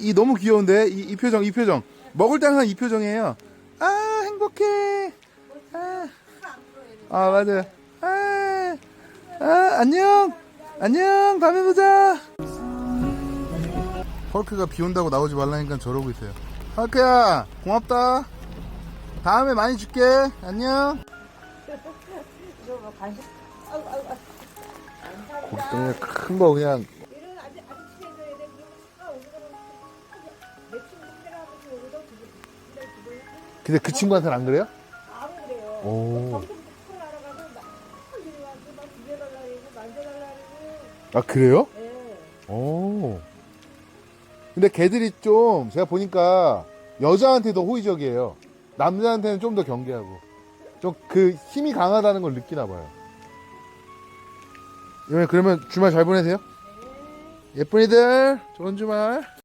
이 너무 귀여운데? 이, 이 표정 이 표정. 먹을 때 항상 이 표정이에요. 아 행복해. 아, 아 맞아요. 아, 아 안녕. 안녕. 다음에 보자. 헐크가 비 온다고 나오지 말라니까 저러고 있어요. 헐크야 고맙다. 다음에 많이 줄게. 안녕. 고기 때문에 큰 거 그냥 근데 그 친구한테는 안 그래요? 안 그래요. 오. 점점 큰 알아가서 막 이래가지고 막 비벼달라 그러고 만져달라 그러고. 아 그래요? 예. 오. 근데 걔들이 좀 제가 보니까 여자한테 더 호의적이에요. 남자한테는 좀 더 경계하고 좀 그 힘이 강하다는 걸 느끼나 봐요. 예, 그러면 주말 잘 보내세요. 예쁜이들 좋은 주말.